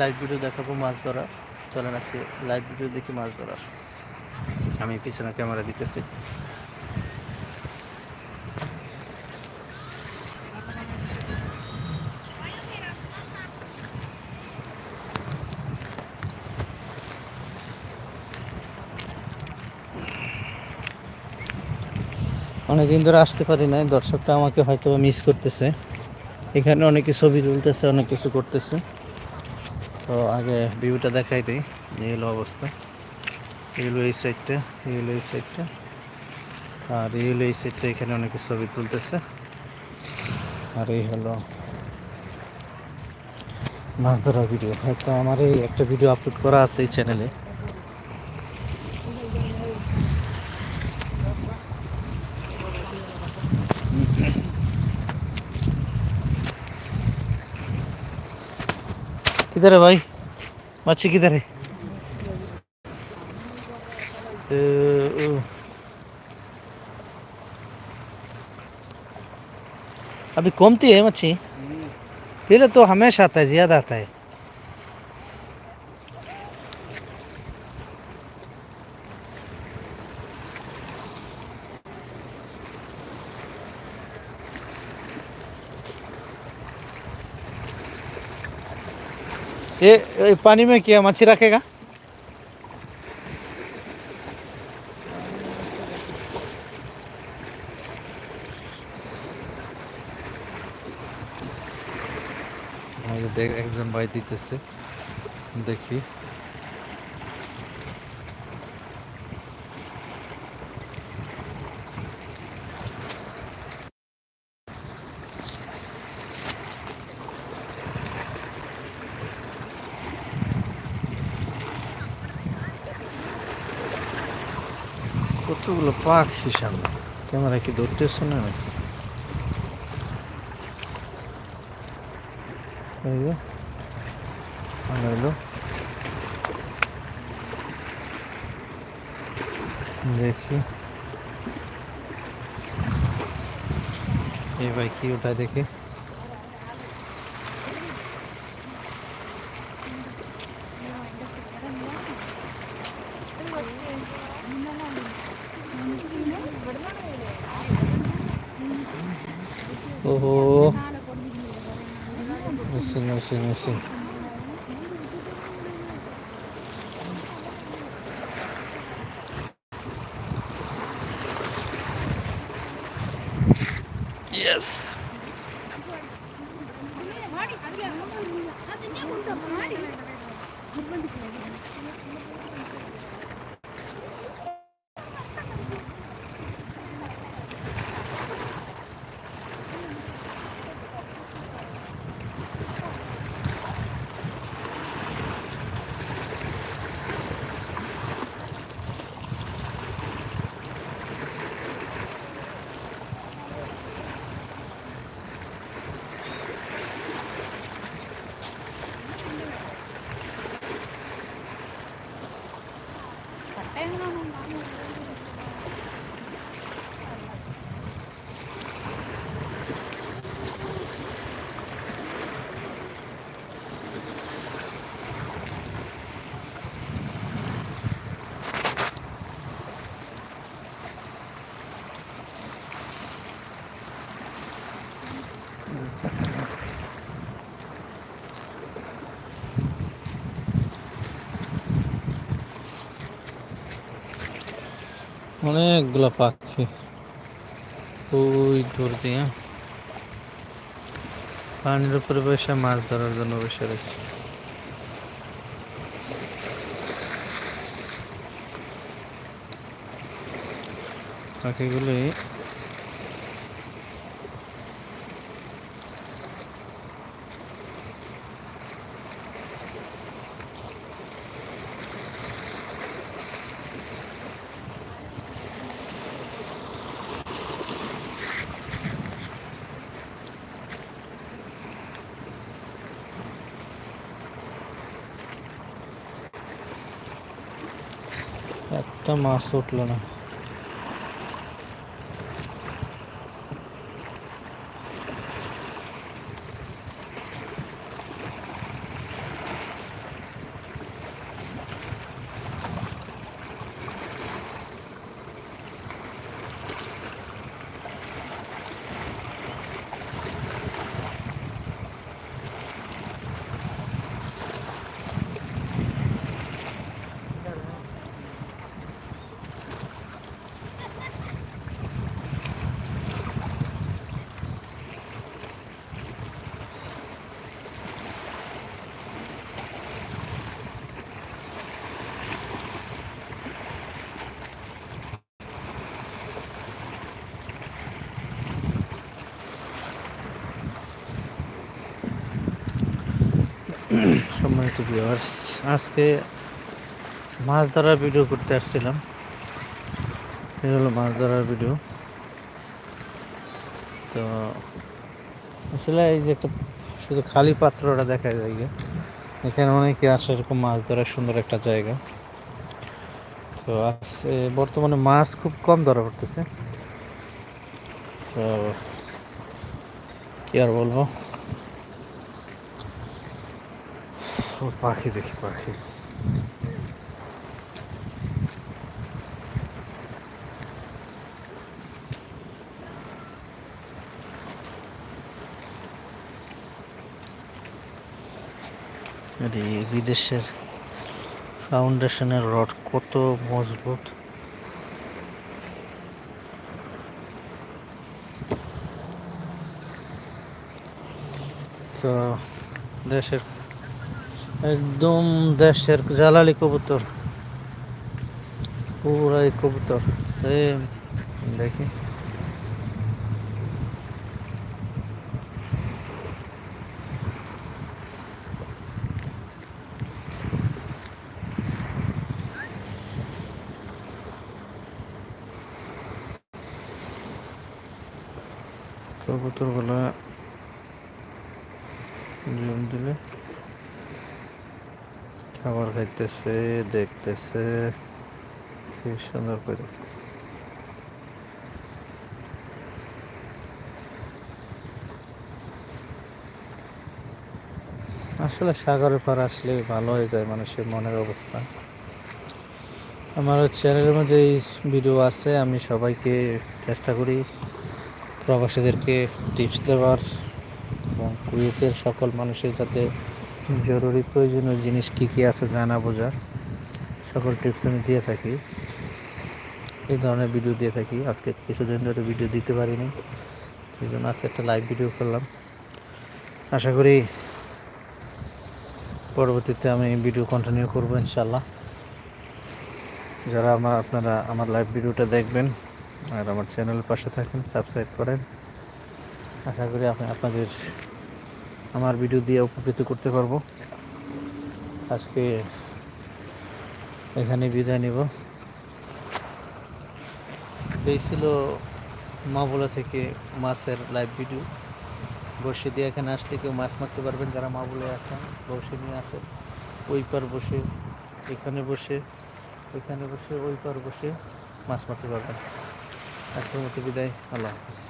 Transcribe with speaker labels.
Speaker 1: Live video দেখাবো মাছ ধরা চলেন আজকে লাইভ ভিডিও দেখি মাছ ধরার। আমি পিছনে ক্যামেরা দিতেছি। অনেকদিন ধরে আসতে পারি নাই দর্শকটা আমাকে হয়তো মিস করতেছে। এখানে অনেকে ছবি তুলতেছে অনেক কিছু করতেছে। তো আগে ভিউটা দেখাই দিই, এই হলো অবস্থা। এই হলো এই সাইডটা এই হলো এই সাইডটা আর এই হলো এই সাইডটা এখানে অনেকে ছবি তুলতেছে। আর এই হলো মাছ ধরা ভিডিও হয়তো আমার এই একটা ভিডিও আপলোড করা আছে এই চ্যানেলে किधर है भाई? मच्छी किधर है? अभी कोमती है मच्छी? पहले तो हमेशा आता है ज़्यादा आता है। ये ये पानी में क्या मच्छी रखेगा আমাকে দেখ একজন ভাই দিতেছে দেখি কতগুলো পাখি সামনে? ক্যামেরা কি ধরতেছে না নাকি? দেখি। এই যে আর হলো দেখি? এই ভাই কি ওটা দেখি ওহো মিসিং মিসিং মিসিং ইয়েস অনেকগুলো পাখি। ওই দূর দিয়ে। পানির উপরে বসে মাছ ধরার জন্য বসে রয়েছে। পাখিগুলি একটা মাছ উঠল সম্মানিত ভিউয়ার্স আজকে মাছ ধরার ভিডিও করতে আসছিলাম। এই হলো মাছ ধরার ভিডিও তো আসলে এই যে একটা শুধু খালি পাত্রটা দেখা যায়। এখানে অনেকে আসে এরকম মাছ ধরার সুন্দর একটা জায়গা। তো আজকে বর্তমানে মাছ খুব কম ধরা পড়তেছে। তো কি আর বলব? পাখি দেখি পাখি। বিদেশের ফাউন্ডেশনের রড কত মজবুত। তো দেশের একদম দেশের জালালি কবুতর। পুরাই কবুতর সেম দেখি। কবুতর কবুতরগুলা জুম দিলে। খাবার খাইতেছে, দেখতেছে। কি সুন্দর করে। আসলে সাগরের পার আসলে ভালো হয়ে যায় মানুষের মনের অবস্থা। আমার চ্যানেলের মধ্যে এই ভিডিও আছে, আমি সবাইকে চেষ্টা করি প্রবাসীদেরকে টিপস দেওয়ার এবং কুয়েতের সকল মানুষের যাতে জরুরি প্রয়োজনীয় জিনিস কী কী আছে জানা বোঝার। সকল টিপস আমি দিয়ে থাকি। এই ধরনের ভিডিও দিয়ে থাকি। আজকে কিছুদিন ধরে ভিডিও দিতে পারিনি। সেই জন্য আজকে একটা লাইভ ভিডিও করলাম। আশা করি পরবর্তীতে আমি ভিডিও কন্টিনিউ করব ইনশাল্লাহ যারা আমার আপনারা আমার লাইভ ভিডিওটা দেখবেন আর আমার চ্যানেলের পাশে থাকেন সাবস্ক্রাইব করেন। আশা করি আপনি আপনাদের আমার ভিডিও দিয়ে উপকৃত করতে পারব। আজকে এখানে বিদায় নিব। এই ছিল মাবলা থেকে মাছের লাইভ ভিডিও বসে দিয়ে এখানে আসলে কেউ মাছ মারতে পারবেন, যারা মা বলে আসেন বসে নিয়ে আসেন। ওই পার বসে, এখানে বসে এখানে বসে, ওই পার বসে মাছ মারতে পারবেন। আজকের মতো বিদায়, আল্লাহ হাফিজ।